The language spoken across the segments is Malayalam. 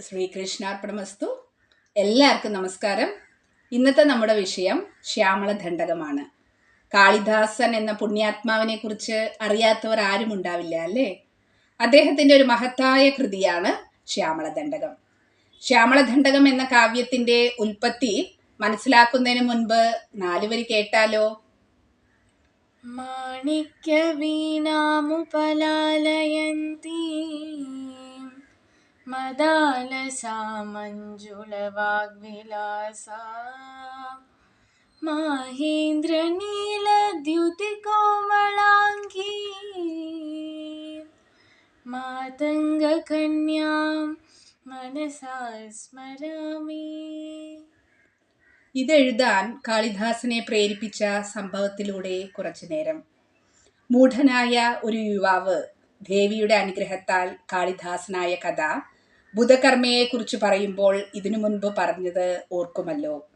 ശ്രീകൃഷ്ണാർപ്പണമസ്തു. എല്ലാവർക്കും നമസ്കാരം. ഇന്നത്തെ നമ്മുടെ വിഷയം ശ്യാമളദണ്ഡകമാണ്. കാളിദാസൻ എന്ന പുണ്യാത്മാവിനെ കുറിച്ച് അറിയാത്തവർ ആരും ഉണ്ടാവില്ല അല്ലേ? അദ്ദേഹത്തിന്റെ ഒരു മഹത്തായ കൃതിയാണ് ശ്യാമളദണ്ഡകം. ശ്യാമളദണ്ഡകം എന്ന കാവ്യത്തിന്റെ ഉൽപ്പത്തി മനസ്സിലാക്കുന്നതിന് മുൻപ് നാലുവരി കേട്ടാലോ? മാണിക്യ വീണാമുപലാലയന്തീ. മദാലസാമഞ്ജുളവാഗ്വിലാസ മാതംഗ മാതംഗകന്യാം മനസാ സ്മരാമി. ഇതെഴുതാൻ കാളിദാസനെ പ്രേരിപ്പിച്ച സംഭവത്തിലൂടെ കുറച്ചു നേരം. മൂഢനായ ഒരു യുവാവ് ദേവിയുടെ അനുഗ്രഹത്താൽ കാളിദാസനായ കഥ ബുധകർമ്മയെക്കുറിച്ച് പറയുമ്പോൾ ഇതിനു മുൻപ് പറഞ്ഞത് ഓർക്കുമല്ലോ.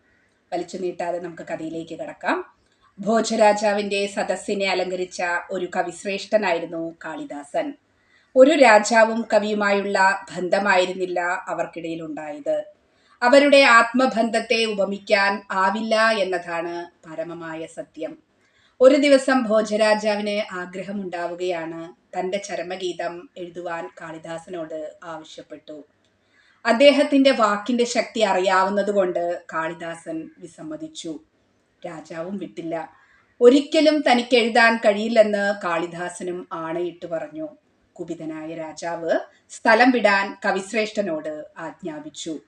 വലിച്ചു നീട്ടാതെ നമുക്ക് കഥയിലേക്ക് കിടക്കാം. ഭോജരാജാവിന്റെ സദസ്സിനെ അലങ്കരിച്ച ഒരു കവിശ്രേഷ്ഠനായിരുന്നു കാളിദാസൻ. ഒരു രാജാവും കവിയുമായുള്ള ബന്ധമായിരുന്നില്ല അവർക്കിടയിൽ ഉണ്ടായത് അവരുടെ ആത്മബന്ധത്തെ ഉപമിക്കാൻ ആവില്ല എന്നതാണ് പരമമായ സത്യം. ഒരു ദിവസം ഭോജരാജാവിന് ആഗ്രഹമുണ്ടാവുകയാണ്. തന്റെ ചരമഗീതം എഴുതുവാൻ കാളിദാസനോട് ആവശ്യപ്പെട്ടു. അദ്ദേഹത്തിന്റെ വാക്കിന്റെ ശക്തി അറിയാവുന്നതുകൊണ്ട് കാളിദാസൻ വിസമ്മതിച്ചു. രാജാവും വിട്ടില്ല. ഒരിക്കലും തനിക്ക് എഴുതാൻ കഴിയില്ലെന്ന് കാളിദാസനും ആണയിട്ട് പറഞ്ഞു. കുപിതനായ രാജാവ് സ്ഥലം വിടാൻ കവിശ്രേഷ്ഠനോട് ആജ്ഞാപിച്ചു.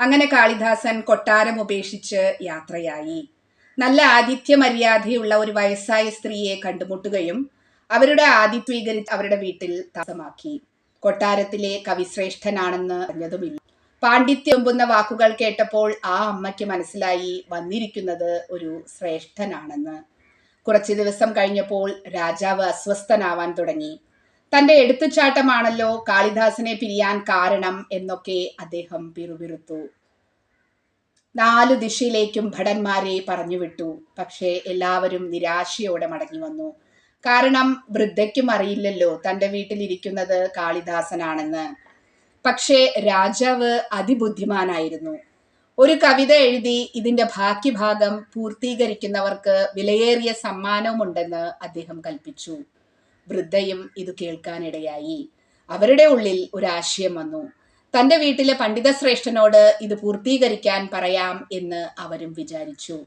അങ്ങനെ കാളിദാസൻ കൊട്ടാരം ഉപേക്ഷിച്ച് യാത്രയായി. നല്ല ആതിഥ്യ മര്യാദയുള്ള ഒരു വയസ്സായ സ്ത്രീയെ കണ്ടുമുട്ടുകയും അവരുടെ ആതിഥ്യീകരി അവരുടെ വീട്ടിൽ താമസമാക്കി കൊട്ടാരത്തിലെ കവിശ്രേഷ്ഠനാണെന്ന് അറിഞ്ഞതുമില്ല. പാണ്ഡിത്യമ്പുന്ന വാക്കുകൾ കേട്ടപ്പോൾ ആ അമ്മയ്ക്ക് മനസ്സിലായി വന്നിരിക്കുന്നത് ഒരു ശ്രേഷ്ഠനാണെന്ന്. കുറച്ചു ദിവസം കഴിഞ്ഞപ്പോൾ രാജാവ് അസ്വസ്ഥനാവാൻ തുടങ്ങി. തന്റെ എടുത്തുചാട്ടമാണല്ലോ കാളിദാസനെ പിരിയാൻ കാരണം എന്നൊക്കെ അദ്ദേഹം പിറുപിറുത്തു. നാലു ദിശയിലേക്കും ഭടന്മാരെ പറഞ്ഞുവിട്ടു. പക്ഷേ എല്ലാവരും നിരാശയോടെ മടങ്ങി വന്നു കാരണം വൃദ്ധയ്ക്കും അറിയില്ലല്ലോ തന്റെ വീട്ടിലിരിക്കുന്നത് കാളിദാസനാണെന്ന്. പക്ഷേ രാജാവ് അതിബുദ്ധിമാനായിരുന്നു. ഒരു കവിത എഴുതി ഇതിന്റെ ബാക്കി ഭാഗം പൂർത്തീകരിക്കുന്നവർക്ക് വിലയേറിയ സമ്മാനവുമുണ്ടെന്ന് അദ്ദേഹം കൽപ്പിച്ചു. വൃദ്ധയും ഇത് കേൾക്കാനിടയായി. അവരുടെ ഉള്ളിൽ ഒരാശയം വന്നു. തന്റെ വീട്ടിലെ പണ്ഡിതശ്രേഷ്ഠനോട് ഇത് പൂർത്തീകരിക്കാൻ പറയാം എന്ന് അവരും വിചാരിച്ചു.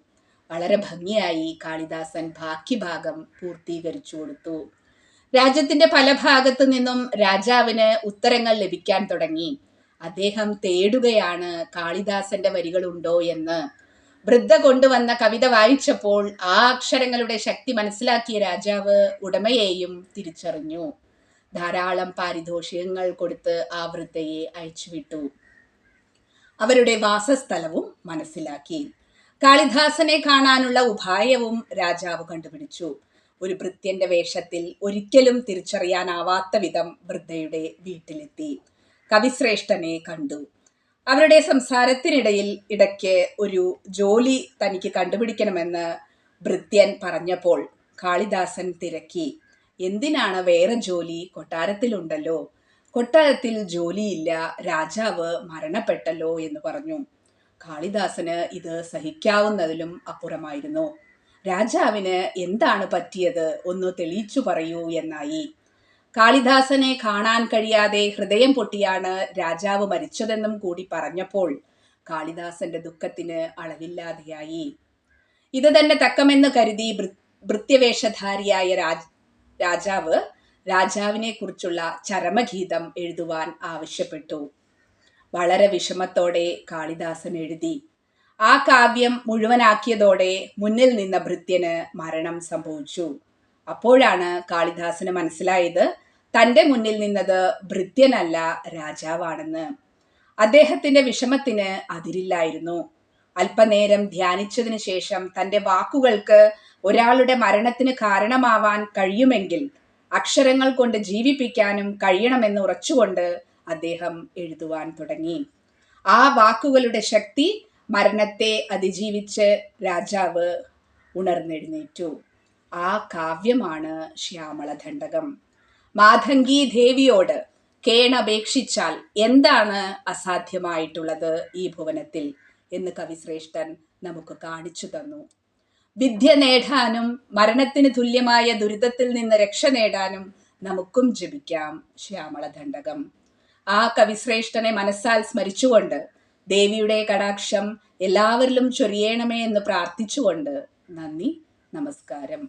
വളരെ ഭംഗിയായി കാളിദാസൻ ബാക്കി ഭാഗം പൂർത്തീകരിച്ചു കൊടുത്തു. രാജ്യത്തിന്റെ പല ഭാഗത്തു നിന്നും രാജാവിന് ഉത്തരങ്ങൾ ലഭിക്കാൻ തുടങ്ങി. അദ്ദേഹം തേടുകയാണ് കാളിദാസന്റെ വരികളുണ്ടോ എന്ന്. വൃദ്ധ കൊണ്ടുവന്ന കവിത വായിച്ചപ്പോൾ ആ അക്ഷരങ്ങളുടെ ശക്തി മനസ്സിലാക്കിയ രാജാവ് ഉടമയെയും തിരിച്ചറിഞ്ഞു. ധാരാളം പാരിതോഷികങ്ങൾ കൊടുത്ത് ആ വൃദ്ധയെ അയച്ചുവിട്ടു. അവരുടെ വാസസ്ഥലവും മനസ്സിലാക്കി. കാളിദാസനെ കാണാനുള്ള ഉപായവും രാജാവ് കണ്ടുപിടിച്ചു. ഒരു ഭൃത്യന്റെ വേഷത്തിൽ ഒരിക്കലും തിരിച്ചറിയാനാവാത്ത വിധം വൃദ്ധയുടെ വീട്ടിലെത്തി. കവിശ്രേഷ്ഠനെ കണ്ടു. അവരുടെ സംസാരത്തിനിടയിൽ ഇടയ്ക്ക് ഒരു ജോലി തനിക്ക് കണ്ടുപിടിക്കണമെന്ന് ഭൃത്യൻ പറഞ്ഞപ്പോൾ കാളിദാസൻ തിരക്കി. എന്തിനാണ് വേറെ ജോലി? കൊട്ടാരത്തിലുണ്ടല്ലോ. കൊട്ടാരത്തിൽ ജോലിയില്ല. രാജാവ് മരണപ്പെട്ടല്ലോ എന്ന് പറഞ്ഞു. കാളിദാസന് ഇത് സഹിക്കാവുന്നതിലും അപ്പുറമായിരുന്നു. രാജാവിന് എന്താണ് പറ്റിയത്? ഒന്ന് തെളിയിച്ചു പറയൂ എന്നായി. കാളിദാസനെ കാണാൻ കഴിയാതെ ഹൃദയം പൊട്ടിയാണ് രാജാവ് മരിച്ചതെന്നും കൂടി പറഞ്ഞപ്പോൾ കാളിദാസന്റെ ദുഃഖത്തിന് അളവില്ലാതെയായി. ഇത് തന്നെ തക്കമെന്ന് കരുതി ഭൃത്യവേഷധാരിയായ രാജ് രാജാവ് രാജാവിനെ കുറിച്ചുള്ള ചരമഗീതം എഴുതുവാൻ ആവശ്യപ്പെട്ടു. വളരെ വിഷമത്തോടെ കാളിദാസൻ എഴുതി. ആ കാവ്യം മുഴുവനാക്കിയതോടെ മുന്നിൽ നിന്ന ഭൃത്യന് മരണം സംഭവിച്ചു. അപ്പോഴാണ് കാളിദാസന് മനസ്സിലായത് തന്റെ മുന്നിൽ നിന്നത് ഭൃത്യനല്ല രാജാവാണെന്ന്. അദ്ദേഹത്തിന്റെ വിഷമത്തിന് അതിരില്ലായിരുന്നു. അല്പനേരം ധ്യാനിച്ചതിന് ശേഷം തന്റെ വാക്കുകൾക്ക് ഒരാളുടെ മരണത്തിന് കാരണമാവാൻ കഴിയുമെങ്കിൽ അക്ഷരങ്ങൾ കൊണ്ട് ജീവിപ്പിക്കാനും കഴിയണമെന്ന് ഉറച്ചുകൊണ്ട് അദ്ദേഹം എഴുതുവാൻ തുടങ്ങി. ആ വാക്കുകളുടെ ശക്തി മരണത്തെ അതിജീവിച്ച് രാജാവ് ഉണർന്നെഴുന്നേറ്റു. ആ കാവ്യമാണ് ശ്യാമളദണ്ഡകം. മാധങ്കി ദേവിയോട് കേണപേക്ഷിച്ചാൽ എന്താണ് അസാധ്യമായിട്ടുള്ളത് ഈ ഭുവനത്തിൽ എന്ന് കവിശ്രേഷ്ഠൻ നമുക്ക് കാണിച്ചു തന്നു. വിദ്യ നേടാനും മരണത്തിന് തുല്യമായ ദുരിതത്തിൽ നിന്ന് രക്ഷ നേടാനും നമുക്കും ജപിക്കാം ശ്യാമളദണ്ഡകം. ആ കവിശ്രേഷ്ഠനെ മനസ്സാൽ സ്മരിച്ചുകൊണ്ട് ദേവിയുടെ കടാക്ഷം എല്ലാവരിലും ചൊരിയണമേ എന്ന് പ്രാർത്ഥിച്ചുകൊണ്ട് നന്ദി നമസ്കാരം.